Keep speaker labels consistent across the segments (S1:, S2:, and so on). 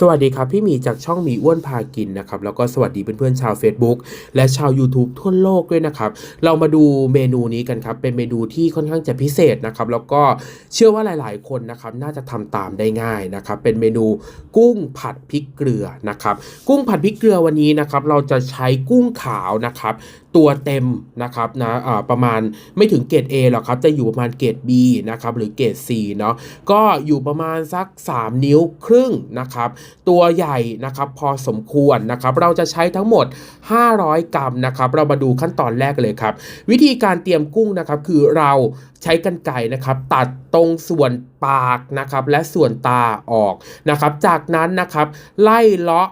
S1: สวัสดีครับ พี่หมีจากช่องมีอ้วนพากินนะครับ แล้วก็สวัสดีเพื่อนๆชาว Facebook และชาว YouTube ทั่วโลกด้วยนะครับ เรามาดูเมนูนี้กันครับ เป็นเมนูที่ค่อนข้างจะพิเศษนะครับ แล้วก็เชื่อว่าหลายๆ คนนะครับ น่าจะทำตามได้ง่ายนะครับ เป็นเมนูกุ้งผัดพริกเกลือนะครับ กุ้งผัดพริกเกลือวันนี้นะครับ เราจะใช้กุ้งขาวนะครับ ตัวเต็มนะครับนะประมาณไม่ถึงเกรด A หรอกครับจะอยู่ประมาณเกรด B นะครับหรือเกรด C เนาะก็อยู่ประมาณสัก 3 นิ้วครึ่งนะครับตัวใหญ่นะครับพอสมควรนะครับเราจะใช้ทั้งหมด 500 กรัมนะครับเรามาดูขั้นตอนแรกเลยครับ วิธีการเตรียมกุ้งนะครับคือเรา ใช้กรรไกรนะครับตัดตรงส่วนปากนะครับและส่วนตาออกนะครับ จากนั้นนะครับไล่เลาะ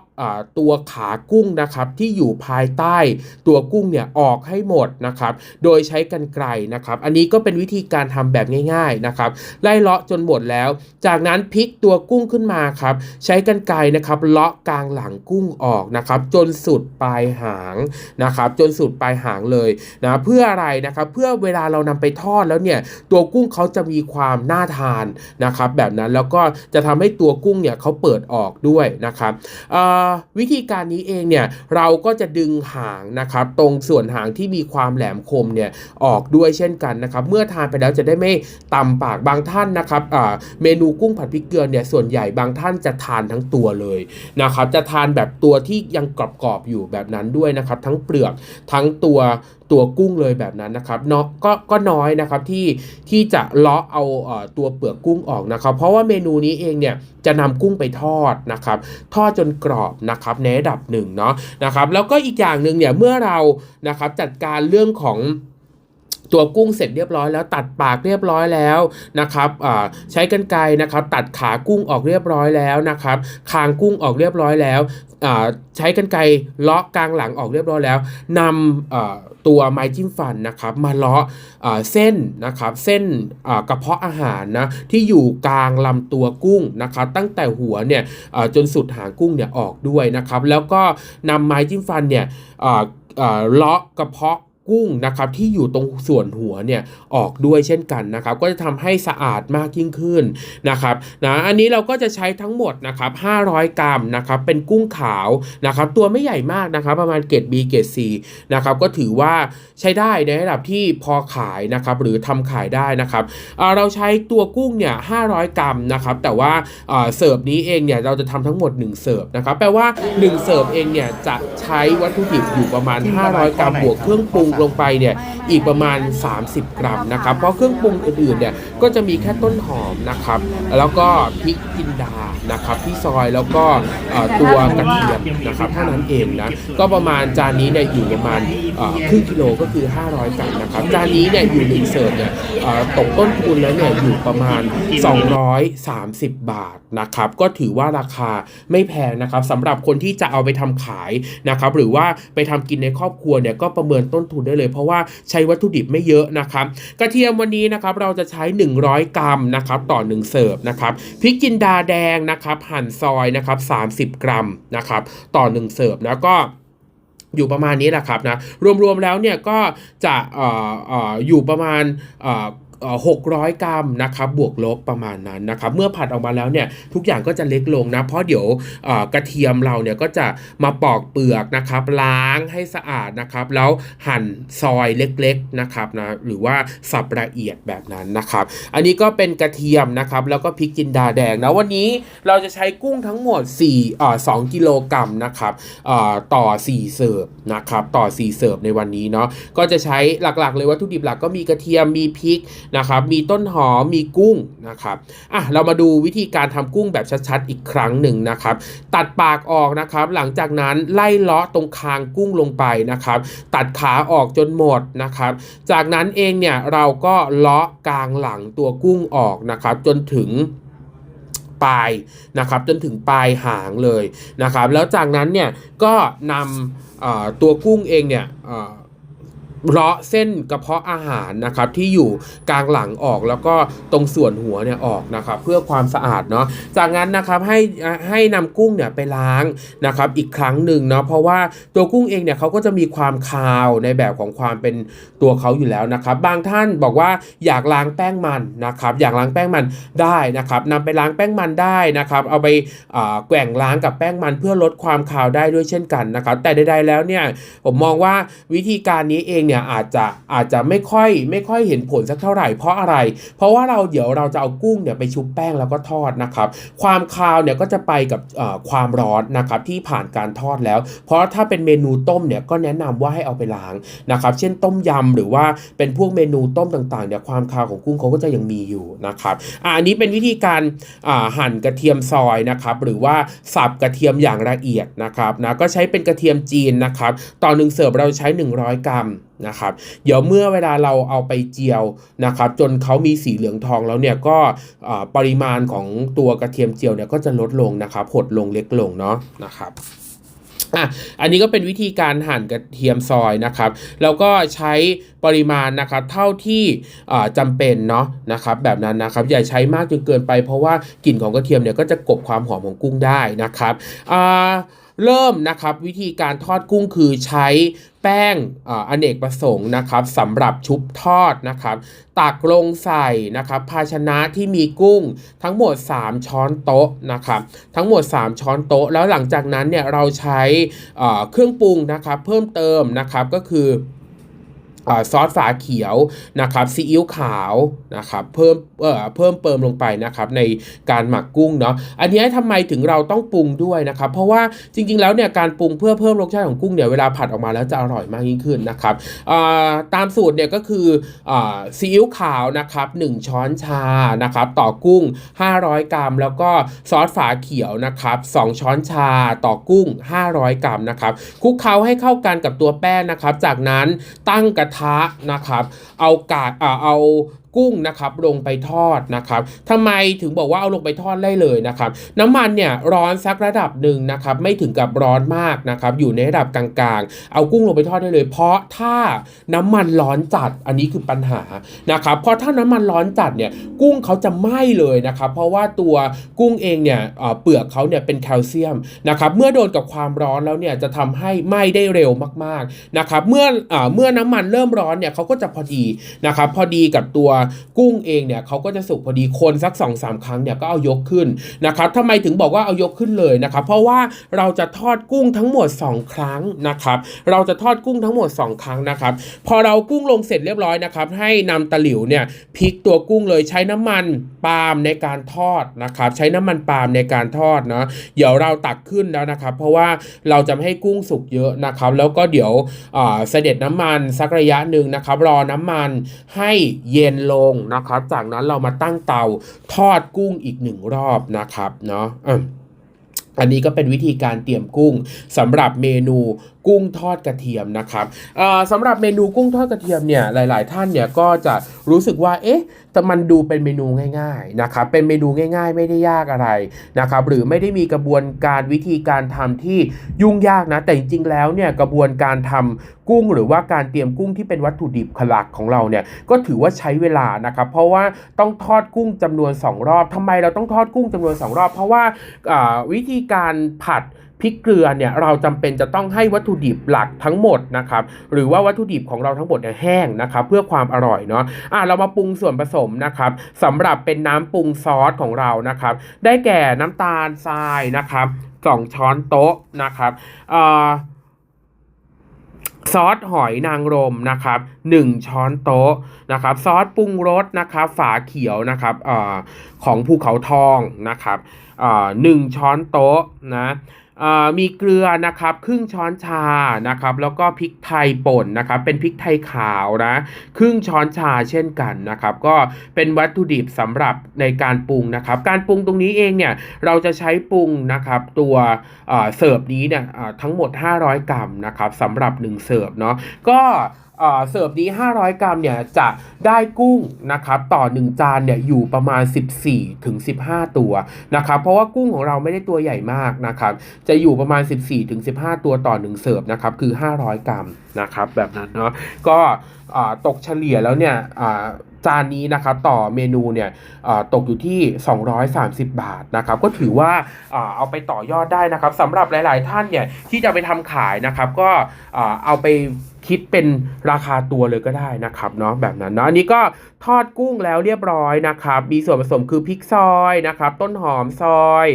S1: ตัวขากุ้งนะครับที่อยู่ภายใต้ตัวกุ้งเนี่ยออกให้หมดนะครับโดยใช้กรรไกรนะครับ อันนี้ก็เป็นวิธีการทำแบบง่ายๆนะครับไล่เลาะจนหมดแล้ว จากนั้นพลิกตัวกุ้งขึ้นมาครับใช้กรรไกรนะครับเลาะกลางหลังกุ้งออกนะครับจนสุดปลายหางนะครับจนสุดปลายหางเลยนะเพื่ออะไรนะครับเพื่อเวลาเรานำไปทอดแล้วเนี่ยตัวกุ้งเขาจะมีความน่าทานนะครับแบบนั้นแล้วก็จะทำให้ตัวกุ้งเนี่ยเขาเปิดออกด้วยนะครับวิธีการนี้เองเนี่ยเราก็จะดึงหางนะครับตรงส่วนหางที่มีความแหลมคมเนี่ยออกด้วยเช่นกันนะครับเมื่อทานไปแล้วจะได้ไม่ตำปากบางท่านนะครับเมนูกุ้งผัดพริกเกลือเนี่ยส่วนใหญ่บางท่านจะทานทั้งตัวเลยนะครับจะทานแบบตัวที่ยังกรอบๆอยู่แบบนั้นด้วยนะครับทั้งเปลือกทั้งตัว ตัวกุ้งเลยแบบนั้นนะครับเนาะก็ก็น้อยนะครับที่ที่จะเลาะเอาตัวเปลือกกุ้งออกนะครับ เพราะว่าเมนูนี้เองเนี่ยจะนำกุ้งไปทอดนะครับ ทอดจนกรอบนะครับในระดับหนึ่งเนาะนะครับ แล้วก็อีกอย่างหนึ่งเนี่ยเมื่อเรานะครับจัดการเรื่องของตัวกุ้งเสร็จเรียบร้อยแล้วตัดปากเรียบร้อยแล้วนะครับใช้กรรไกรนะครับตัดขากุ้งออกเรียบร้อยแล้วนะครับคางกุ้งออกเรียบร้อยแล้วใช้กรรไกรเลาะกลางหลังออกเรียบร้อยแล้วนำ ตัวไม้จิ้มฟันนะครับมาเลาะเส้นนะครับเส้นกระเพาะอาหารนะที่อยู่กลางลำตัวกุ้งนะครับตั้งแต่หัวเนี่ยจนสุดหางกุ้งเนี่ยออกด้วยนะครับแล้วก็นำไม้จิ้มฟันเนี่ยเลาะกระเพาะ กุ้งนะครับที่อยู่ตรงส่วนหัวเนี่ยออกด้วยเช่นกันนะครับ ก็จะทำให้สะอาดมากยิ่งขึ้นนะครับนะอันนี้เราก็จะใช้ทั้งหมดนะครับ500 กรัมนะครับเป็นกุ้งขาวนะครับ ตัวไม่ใหญ่มากนะครับ ประมาณเกรด B เกรด C นะครับก็ถือว่าใช้ได้ในระดับที่พอขายนะครับหรือทำขายได้นะครับเเราใช้ตัวกุ้งเนี่ย500 กรัมนะครับ แต่ว่าเอ่อเสิร์ฟนี้เองเนี่ยเราจะทำทั้งหมด 1 เสิร์ฟนะครับแปลว่า 1 เสิร์ฟเองเนี่ยจะใช้วัตถุดิบอยู่ประมาณ 500 กรัมบวกเครื่องปรุงลงไปเนี่ยอีกประมาณ 30 กรัมนะครับ เพราะเครื่องปรุงอื่นๆเนี่ยก็จะมีแค่ต้นหอมนะครับ แล้วก็พริกจินดานะครับที่ซอยแล้วก็เอ่อตัวกระเทียมนะครับเท่านั้นเองนะก็ประมาณจานนี้เนี่ยอยู่ประมาณเอ่อครึ่งกิโลก็คือ 500 กรัมนะครับจานนี้เนี่ยอยู่หนึ่งเสิร์ฟเนี่ยเอ่อตกต้นทุนแล้วเนี่ยอยู่ประมาณ 230 บาทนะครับก็ถือว่าราคาไม่แพงนะครับสำหรับคนที่จะเอาไปทำขายนะครับหรือว่าไปทำกินในครอบครัวเนี่ยก็ประเมินต้นทุนได้เลย เพราะว่าใช้วัตถุดิบไม่เยอะนะครับ กระเทียมวันนี้นะครับเราจะใช้ 100 กรัมนะครับต่อ 1 เสิร์ฟนะครับพริกจินดาแดงนะครับหั่นซอยนะครับ 30 กรัมนะครับต่อ 1 เสิร์ฟแล้วก็อยู่ประมาณนี้แหละครับนะรวมๆแล้วเนี่ยก็จะออออยู่ประมาณ เอ่อเอ่อ600กรัมนะครับบวกลบประมาณนั้นนะครับเมื่อผัดออกมาแล้วเนี่ยทุกอย่างก็จะเล็กลงนะเพราะเดี๋ยวกระเทียมเราเนี่ยก็จะมาปอกเปลือกนะครับล้างให้สะอาดนะครับแล้วหั่นซอยเล็กๆนะครับนะหรือว่าสับละเอียดแบบนั้นนะครับ อันนี้ก็เป็นกระเทียมนะครับแล้วก็พริกจินดาแดงนะวันนี้เราจะใช้กุ้งทั้งหมด4อ่อ2กิโลกรัมนะครับต่อต่อ 4 เสิร์ฟนะครับต่อ 4 เสิร์ฟในวันนี้เนาะก็จะใช้หลักๆ เลยวัตถุดิบหลักก็มีกระเทียมมีพริกนะครับ มีต้นหอม มีกุ้งนะครับ อะ เรามาดูวิธีการทำกุ้งแบบชัดๆ อีกครั้งหนึ่งนะครับ ตัดปากออกนะครับ หลังจากนั้นไล่เลาะตรงคางกุ้งลงไปนะครับ ตัดขาออกจนหมดนะครับ จากนั้นเองเนี่ยเราก็เลาะกลางหลังตัวกุ้งออกนะครับ จนถึงปลายนะครับ จนถึงปลายหางเลยนะครับ แล้วจากนั้นเนี่ยก็นำตัวกุ้งเองเนี่ย เลาะเส้นกระเพาะอาหารนะครับที่อยู่กลางหลังออกแล้วก็ตรงส่วนหัวเนี่ยออกนะครับเพื่อความสะอาดเนาะจากนั้นนะครับให้ให้นำกุ้งเนี่ยไปล้างนะครับอีกครั้งหนึ่งเนาะเพราะว่าตัวกุ้งเองเนี่ยเขาก็จะมีความคาวในแบบของความเป็นตัวเขาอยู่แล้วนะครับ บางท่านบอกว่าอยากล้างแป้งมันนะครับอยากล้างแป้งมันได้นะครับนำไปล้างแป้งมันได้นะครับเอาไปแกว่งล้างกับแป้งมันเพื่อลดความคาวได้ด้วยเช่นกันนะครับแต่ใดๆแล้วเนี่ยผมมองว่าวิธีการนี้เองเนี่ยอาจจะอาจจะไม่ค่อยไม่ค่อยเห็นผลสักเท่าไหร่เพราะอะไร เพราะว่าเราเดี๋ยวเราจะเอากุ้งเนี่ยไปชุบแป้งแล้วก็ทอดนะครับ ความคาวเนี่ยก็จะไปกับความร้อนนะครับที่ผ่านการทอดแล้ว เพราะถ้าเป็นเมนูต้มเนี่ยก็แนะนำว่าให้เอาไปล้างนะครับเช่นต้มยำหรือว่าเป็นพวกเมนูต้มต่างๆเนี่ยความคาวของกุ้งเขาก็จะยังมีอยู่นะครับอันนี้เป็นวิธีการหั่นกระเทียมซอยนะครับหรือว่าสับกระเทียมอย่างละเอียดนะครับนะก็ใช้เป็นกระเทียมจีนนะครับต่อหนึ่งเสิร์ฟเราใช้ 100 กรัมนะครับเดี๋ยวเมื่อเวลาเราเอาไปเจียวนะครับ จนเขามีสีเหลืองทองแล้วเนี่ยก็ปริมาณของตัวกระเทียมเจียวเนี่ยก็จะลดลงนะครับหดลงเล็กลงเนาะนะครับอะอันนี้ก็เป็นวิธีการหั่นกระเทียมซอยนะครับ แล้วก็ใช้ปริมาณนะครับเท่าที่อ่าจำเป็นเนาะนะครับแบบนั้นนะครับอย่าใช้มากจนเกินไปเพราะว่ากลิ่นของกระเทียมเนี่ยก็จะกบความหอมของกุ้งได้นะครับอ่า เริ่มนะครับวิธีการทอดกุ้งคือใช้แป้งอเนกประสงค์นะครับสำหรับชุบทอดนะครับตักลงใส่นะครับภาชนะที่มีกุ้งทั้งหมด 3 ช้อนโต๊ะนะครับทั้งหมด 3 ช้อนโต๊ะ แล้วหลังจากนั้นเนี่ยเราใช้เครื่องปรุงนะครับเพิ่มเติมนะครับก็คือ ซอสฝาเขียวนะครับซีอิ๊วขาวนะครับเพิ่มเอ่อเพิ่มเติมลงไปนะครับในการหมักกุ้งเนาะอันนี้ทำไมถึงเราต้องปรุงด้วยนะครับเพราะว่าจริงๆแล้วเนี่ยการปรุงเพื่อเพิ่มรสชาติของกุ้งเนี่ยเวลาผัดออกมาแล้วจะอร่อยมากยิ่งขึ้นนะครับตามสูตรเนี่ยก็คืออซีอิ๊วขาวนะครับ1ช้อนชานะครับต่อกุ้ง 500 กรัม แล้วก็ซอสฝาเขียวนะครับ2ช้อนชาต่อกุ้ง 500 กรัมนะครับคลุกเคล้าให้เข้ากันกับตัวแป้งนะครับจากนั้นตั้งกระทะนะครับ เอากาดอ่าเอา กุ้งนะครับลงไปทอดนะครับทำไมถึงบอกว่าเอาลงไปทอดได้เลยนะครับ น้ำมันเนี่ยร้อนสักระดับหนึ่งนะครับ ไม่ถึงกับร้อนมากนะครับ อยู่ในระดับกลางๆ เอากุ้งลงไปทอดได้เลย เพราะถ้าน้ำมันร้อนจัดอันนี้คือปัญหานะครับเพราะถ้าน้ำมันร้อนจัดเนี่ยกุ้งเขาจะไหม้เลยนะครับ เพราะว่าตัวกุ้งเองเนี่ยเปลือกเขาเนี่ยเป็นแคลเซียมนะครับ เมื่อโดนกับความร้อนแล้วเนี่ยจะทำให้ไหม้ได้เร็วมากๆนะครับ เมื่อเอ่อเมื่อน้ำมันเริ่มร้อนเนี่ยเขาก็จะพอดีนะครับ พอดีกับตัวกุ้งเองเนี่ยเขาก็จะสุกพอดีคนสัก2อสาครั้งเนี่ยก็เอายกขึ้นนะครับทำไมถึงบอกว่าเอายกขึ้นเลยนะครับเพราะว่าเราจะทอดกุ้งทั้งหมด 2 ครั้งนะครับเราจะทอดกุ้งทั้งหมด 2 ครั้งนะครับพอเรากุ้งลงเสร็จเรียบร้อยนะครับให้นำตะหลิวเนี่ยพลิกตัวกุ้งเลยใช้น้ำมันปาล์มในการทอดนะครับใช้น้ำมันปาล์มในการทอดเนาะเดี๋ยวเราตักขึ้นแล้วนะครับเพราะว่าเราจะไม่ให้กุ้งสุกเยอะนะครับแล้วก็เดี๋ยวเสด็จน้ำมันสักระยะหนึ่งนะครับรอน้ำมันให้เย็นลงนะครับ จากนั้นเรามาตั้งเตาทอดกุ้งอีกหนึ่งรอบนะครับเนาะอันนี้ก็เป็นวิธีการเตรียมกุ้งสำหรับเมนู กุ้งทอดกระเทียมนะครับเอ่อสำหรับเมนูกุ้งทอดกระเทียมเนี่ยหลาย ๆ ท่านเนี่ยก็จะรู้สึกว่าเอ๊ะแต่มันดูเป็นเมนูง่าย ๆ นะครับ เป็นเมนูง่าย ๆ ไม่ได้ยากอะไรนะครับ หรือไม่ได้มีกระบวนการวิธีการทำที่ยุ่งยากนะ แต่จริง ๆ แล้วเนี่ยกระบวนการทำกุ้ง หรือว่าการเตรียมกุ้งที่เป็นวัตถุดิบหลักของเราเนี่ยก็ถือว่าใช้เวลานะครับ เพราะว่าต้องทอดกุ้งจำนวน 2 รอบทำไมเราต้องทอดกุ้งจำนวน 2 รอบ เพราะว่าวิธีการผัด พริกเกลือเนี่ยเราจำเป็นจะต้องให้วัตถุดิบหลักทั้งหมดนะครับหรือว่าวัตถุดิบของเราทั้งหมดเนี่ยแห้งนะครับเพื่อความอร่อยเนาะอะเรามาปรุงส่วนผสมนะครับสำหรับเป็นน้ำปรุงซอสของเรานะครับได้แก่น้ำตาลทรายนะครับสองช้อนโต๊ะนะครับอ่อซอสหอยนางรมนะครับหนึ่งช้อนโต๊ะนะครับซอสปรุงรสนะครับฝาเขียวนะครับอของภูเขาทองนะครับหนึ่งช้อนโต๊ะนะ มีเกลือนะครับครึ่งช้อนชานะครับแล้วก็พริกไทยป่นนะครับเป็นพริกไทยขาวนะครึ่งช้อนชาเช่นกันนะครับก็เป็นวัตถุดิบสำหรับในการปรุงนะครับการปรุงตรงนี้เองเนี่ยเราจะใช้ปรุงนะครับตัวเสิร์ฟนี้เนี่ยทั้งหมด 500 กรัมนะครับสำหรับ 1 เสิร์ฟเนาะก็ เสิร์ฟนี้ 500 กรัมเนี่ยจะได้กุ้งนะครับต่อ 1 จานเนี่ยอยู่ประมาณ 14ถึง15 ตัวนะครับเพราะว่ากุ้งของเราไม่ได้ตัวใหญ่มากนะครับจะอยู่ประมาณ 14ถึง15 ตัวต่อ 1 เสิร์ฟนะครับคือ 500 กรัมนะครับแบบนั้นเนาะก็ตกเฉลี่ยแล้วเนี่ยจานนี้นะครับต่อเมนูเนี่ยตกอยู่ที่ 230 บาทนะครับก็ถือว่าเอาไปต่อยอดได้นะครับสำหรับหลาย ๆ ท่านเนี่ยที่จะไปทำขายนะครับก็เอาไป คิดเป็นราคาตัวเลยก็ได้นะครับเนาะแบบนั้นเนาะอันนี้ก็ทอดกุ้งแล้วเรียบร้อยนะครับ มีส่วนผสมคือพริกซอยนะครับ ต้นหอมซอย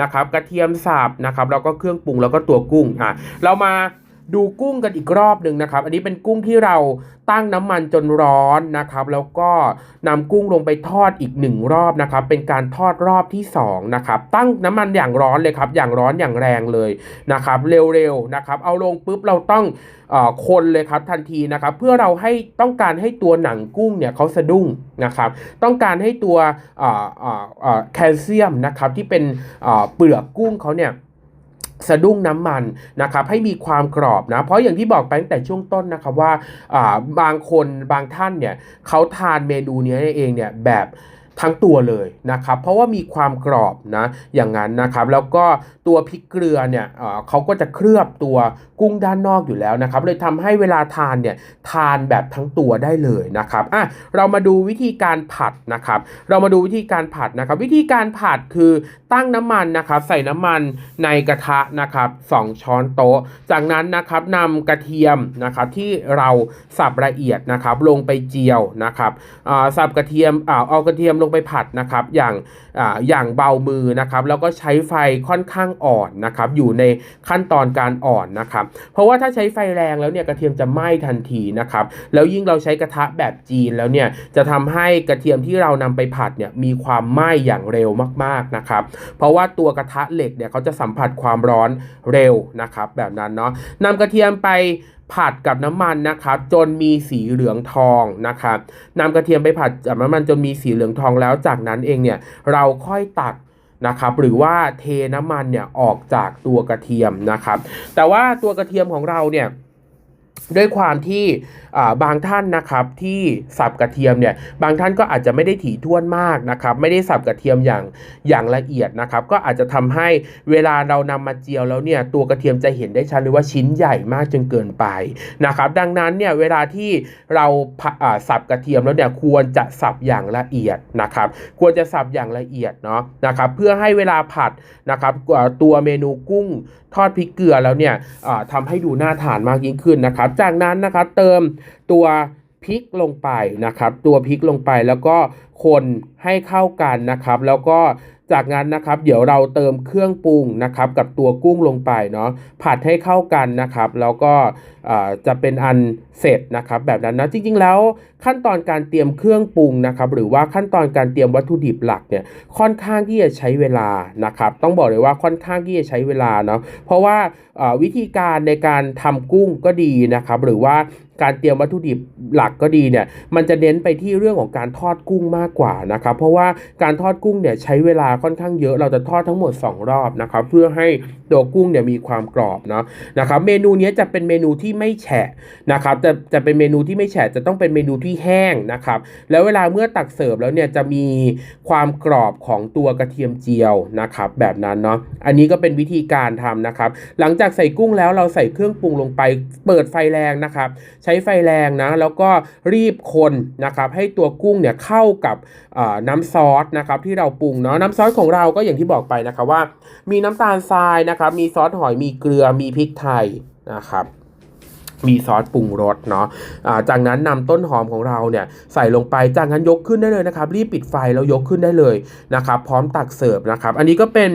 S1: นะครับ กระเทียมสับนะครับแล้วก็เครื่องปรุงแล้วก็ตัวกุ้งอะเรามา ดูกุ้งกันอีกรอบหนึ่งนะครับ อันนี้เป็นกุ้งที่เราตั้งน้ำมันจนร้อนนะครับ แล้วก็นำกุ้งลงไปทอดอีกหนึ่งรอบนะครับ เป็นการทอดรอบที่สองนะครับ ตั้งน้ำมันอย่างร้อนเลยครับ อย่างร้อนอย่างแรงเลยนะครับ เร็วๆนะครับ เอาลงปุ๊บเราต้องอคนเลยครับทันทีนะครับ เพื่อเราให้ต้องการให้ตัวหนังกุ้งเนี่ยเขาสะดุ้งนะครับ ต้องการให้ตัวแคลเซียมนะครับที่เป็นเปลือกกุ้งเขาเนี่ย สะดุ้งน้ำมันนะครับให้มีความกรอบนะเพราะอย่างที่บอกไปตั้งแต่ช่วงต้นนะครับว่าอ่าบางคนบางท่านเนี่ยเขาทานเมนูนี้เองเนี่ยแบบ ทั้งตัวเลยนะครับเพราะว่ามีความกรอบนะอย่างนั้นนะครับแล้วก็ตัวพริกเกลือเนี่ยเขาก็จะเคลือบตัวกุ้งด้านนอกอยู่แล้วนะครับเลยทำให้เวลาทานเนี่ยทานแบบทั้งตัวได้เลยนะครับอะเรามาดูวิธีการผัดนะครับ เรามาดูวิธีการผัดนะครับ วิธีการผัดคือตั้งน้ำมันนะครับใส่น้ำมันในกระทะนะครับ2ช้อนโต๊ะ จากนั้นนะครับนำกระเทียมนะครับที่เราสับละเอียดนะครับลงไปเจียวนะครับอ่าสับกระเทียมอ่าเอากระเทียมลงงไปผัดนะครับอย่างออย่างเบามือนะครับแล้วก็ใช้ไฟค่อนข้างอ่อนนะครับอยู่ในขั้นตอนการอ่อนนะครับเพราะว่าถ้าใช้ไฟแรงแล้วเนี่ยกระเทียมจะไหม้ทันทีนะครับแล้วยิ่งเราใช้กระทะแบบจีนแล้วเนี่ยจะทำให้กระเทียมที่เรานำไปผัดเนี่ยมีความไหม้อย่างเร็วมากๆนะครับเพราะว่าตัวกระทะเหล็กเนี่ยเขาจะสัมผัสความร้อนเร็วนะครับแบบนั้นเนาะนำกระเทียมไป ผัดกับน้ำมันนะครับจนมีสีเหลืองทองนะครับนำกระเทียมไปผัดกับน้ำมันจนมีสีเหลืองทองแล้วจากนั้นเองเนี่ยเราค่อยตักนะครับหรือว่าเทน้ำมันเนี่ยออกจากตัวกระเทียมนะครับ แต่ว่าตัวกระเทียมของเราเนี่ย ด้วยความที่บางท่านนะครับที่สับกระเทียมเนี่ยบางท่านก็อาจจะไม่ได้ถี่ถ้วนมากนะครับไม่ได้สับกระเทียมอย่างอย่างละเอียดนะครับก็อาจจะทำให้เวลาเรานำมาเจียวแล้วเนี่ยตัวกระเทียมจะเห็นได้ชัดเลยว่าชิ้นใหญ่มากจนเกินไปนะครับดังนั้นเนี่ยเวลาที่เราสับกระเทียมแล้วเนี่ยควรจะสับอย่างละเอียดนะครับควรจะสับอย่างละเอียดเนาะนะครับเพื่อให้เวลาผัดนะครับตัวเมนูกุ้งทอดพริกเกลือแล้วเนี่ยทำให้ดูน่าทานมากยิ่งขึ้นนะครับจากนั้นนะครับเติมตัวพริกลงไปนะครับ ตัวพริกลงไปแล้วก็คนให้เข้ากันนะครับ แล้วก็ จากนั้นนะครับเดี๋ยวเราเติมเครื่องปรุงนะครับกับตัวกุ้งลงไปเนาะผัดให้เข้ากันนะครับแล้วก็จะเป็นอันเสร็จนะครับแบบนั้นนะจริงๆแล้วขั้นตอนการเตรียมเครื่องปรุงนะครับหรือว่าขั้นตอนการเตรียมวัตถุดิบหลักเนี่ยค่อนข้างที่จะใช้เวลานะครับต้องบอกเลยว่าค่อนข้างที่จะใช้เวลาเนาะเพราะว่าวิธีการในการทำกุ้งก็ดีนะครับหรือว่า การเตรียมวัตถุดิบหลักก็ดีเนี่ยมันจะเน้นไปที่เรื่องของการทอดกุ้งมากกว่านะครับเพราะว่าการทอดกุ้งเนี่ยใช้เวลาค่อนข้างเยอะเราจะทอดทั้งหมด 2 รอบนะครับเพื่อให้ตัวกุ้งเนี่ยมีความกรอบเนาะนะครับเมนูนี้จะเป็นเมนูที่ไม่แฉะนะครับจะจะเป็นเมนูที่ไม่แฉะจะต้องเป็นเมนูที่แห้งนะครับแล้วเวลาเมื่อตักเสิร์ฟแล้วเนี่ยจะมีความกรอบของตัวกระเทียมเจียวนะครับแบบนั้นเนาะอันนี้ก็เป็นวิธีการทำนะครับหลังจากใส่กุ้งแล้วเราใส่เครื่องปรุงลงไปเปิดไฟแรงนะครับใช้ไฟแรงนะแล้วก็รีบคนนะครับให้ตัวกุ้งเนี่ยเข้ากับน้ำซอสนะครับที่เราปรุงเนาะน้ำซอสของเราก็อย่างที่บอกไปนะครับว่า มีน้ำตาลทรายนะครับมีซอสหอยมีเกลือมีพริกไทยนะครับ มีซอสปรุงรสเนาะอ่าจากนั้นนำต้นหอมของเราเนี่ยใส่ลงไป จากนั้นยกขึ้นได้เลยนะครับ รีบปิดไฟแล้วยกขึ้นได้เลยนะครับ พร้อมตักเสิร์ฟนะครับ อันนี้ก็เป็น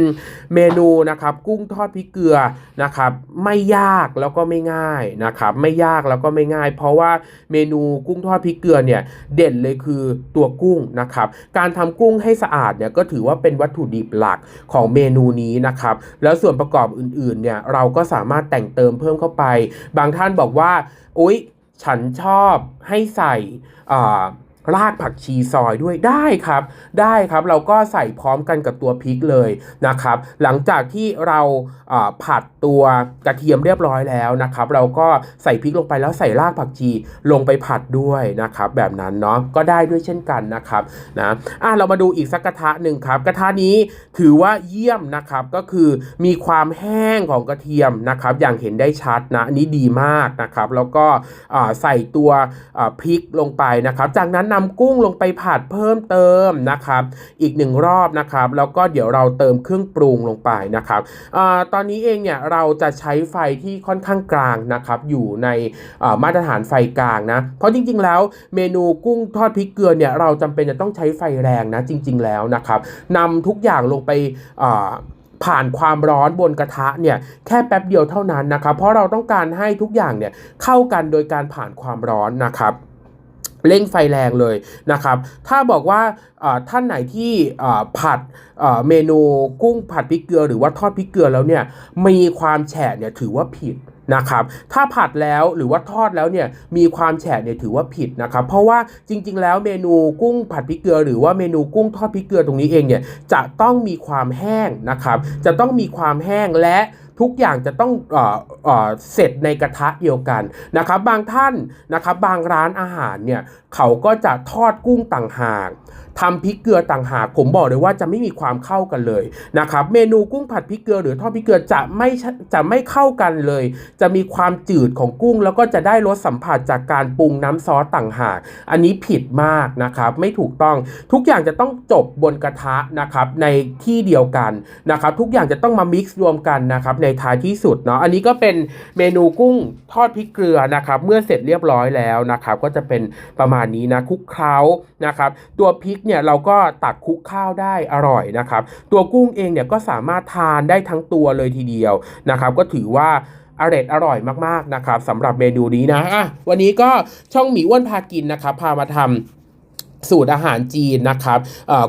S1: เมนูนะครับกุ้งทอดพริกเกลือนะครับ ไม่ยากแล้วก็ไม่ง่ายนะครับ ไม่ยากแล้วก็ไม่ง่าย เพราะว่าเมนูกุ้งทอดพริกเกลือเนี่ยเด่นเลยคือตัวกุ้งนะครับ การทำกุ้งให้สะอาดเนี่ยก็ถือว่าเป็นวัตถุดิบหลักของเมนูนี้นะครับ แล้วส่วนประกอบอื่นๆเนี่ยเราก็สามารถแต่งเติมเพิ่มเข้าไป บางท่านบอกว่า อุ๊ย ฉันชอบให้ใส่อ่า รากผักชีซอยด้วยได้ครับ ได้ครับเราก็ใส่พร้อมกันกับตัวพริกเลยนะครับ หลังจากที่เราผัดตัวกระเทียมเรียบร้อยแล้วนะครับ เราก็ใส่พริกลงไปแล้วใส่รากผักชีลงไปผัดด้วยนะครับ แบบนั้นเนาะก็ได้ด้วยเช่นกันนะครับนะอะเรามาดูอีกสักกระทะหนึ่งครับ กระทะนี้ถือว่าเยี่ยมนะครับก็คือมีความแห้งของกระเทียมนะครับ อย่างเห็นได้ชัดนะอันนี้ดีมากนะครับ แล้วก็ใส่ตัวพริกลงไปนะครับ จากนั้นนำกุ้งลงไปผัดเพิ่มเติมนะครับอีกหนึ่งรอบนะครับแล้วก็เดี๋ยวเราเติมเครื่องปรุงลงไปนะครับอตอนนี้เองเนี่ยเราจะใช้ไฟที่ค่อนข้างกลางนะครับอยู่ในมาตรฐานไฟกลางนะเพราะจริงๆ แล้วเมนูกุ้งทอดพริกเกลือเนี่ยเราจำเป็นจะต้องใช้ไฟแรงนะจริง ๆ แล้วนะครับนำทุกอย่างลงไปผ่านความร้อนบนกระทะเนี่ยแค่แป๊บเดียวเท่านั้นนะครับเพราะเราต้องการให้ทุกอย่างเนี่ยเข้ากันโดยการผ่านความร้อนนะครับ เร่งไฟแรงเลยนะครับ ถ้าบอกว่าท่านไหนที่ผัดเอ่อเมนูกุ้งผัดพริกเกลือ หรือว่าทอดพริกเกลือแล้วเนี่ยมีความแฉะเนี่ยถือว่าผิดนะครับถ้าผัดแล้วหรือว่าทอดแล้วเนี่ยมีความแฉะเนี่ยถือว่าผิดนะครับเพราะว่าจริง ๆ แล้วเมนูกุ้งผัดพริกเกลือ หรือว่าเมนูกุ้งทอดพริกเกลือตรงนี้เองเนี่ยจะต้องมีความแห้งนะครับจะต้องมีความแห้งและทุกอย่างจะต้อง เสร็จในกระทะเดียวกันนะครับ บางท่านนะครับบางร้านอาหารเนี่ยเขาก็จะทอดกุ้งต่างหากทำพริกเกลือต่างหาก ผมบอกเลยว่าจะไม่มีความเข้ากันเลยนะครับ เมนูกุ้งผัดพริกเกลือหรือทอดพริกเกลือจะไม่จะไม่เข้ากันเลย จะมีความจืดของกุ้ง แล้วก็จะได้รสสัมผัสจากการปรุงน้ำซอสต่างหาก อันนี้ผิดมากนะครับ ไม่ถูกต้องทุกอย่างจะต้องจบบนกระทะนะครับในที่เดียวกันนะครับ ทุกอย่างจะต้องมามิกซ์รวมกันนะครับในท้ายที่สุดเนาะอันนี้ก็เป็นเมนูกุ้งทอดพริกเกลือนะครับ เมื่อเสร็จเรียบร้อยแล้วนะครับ ก็จะเป็นประมาณนี้นะคุกเคล้านะครับ ตัวพริกเนี่ยเราก็ตักคุกข้าวได้อร่อยนะครับ ตัวกุ้งเองเนี่ยก็สามารถทานได้ทั้งตัวเลยทีเดียวนะครับ ก็ถือว่าอร่อยอร่อยมากๆนะครับสำหรับเมนูนี้นะอะวันนี้ก็ช่องหมีอ้วนพากินนะครับ พามาทำ สูตรอาหารจีนนะครับ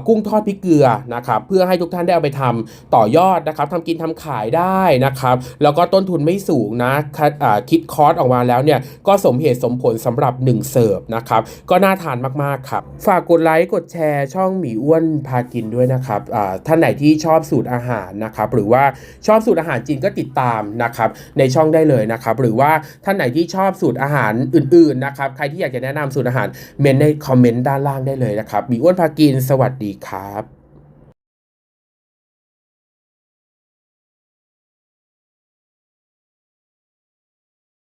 S1: กุ้งทอดพริกเกลือนะครับเพื่อให้ทุกท่านได้เอาไปทำต่อยอดนะครับทำกินทำขายได้นะครับ แล้วก็ต้นทุนไม่สูงนะคัดอ่าคิดคอร์สออกมาแล้วเนี่ยก็สมเหตุสมผลสำหรับ 1 เสิร์ฟนะครับก็น่าทานมากๆครับ ฝากกดไลค์กดแชร์ช่องหมีอ้วนพากินด้วยนะครับท่านไหนที่ชอบสูตรอาหารนะครับหรือว่าชอบสูตรอาหารจีนก็ติดตามนะครับในช่องได้เลยนะครับหรือว่าท่านไหนที่ชอบสูตรอาหารอื่นๆนะครับใครที่อยากจะแนะนำสูตรอาหารเมนในคอมเมนต์ด้านล่างได้เลยนะครับ มีอ้วนพากิน สวัสดีครับ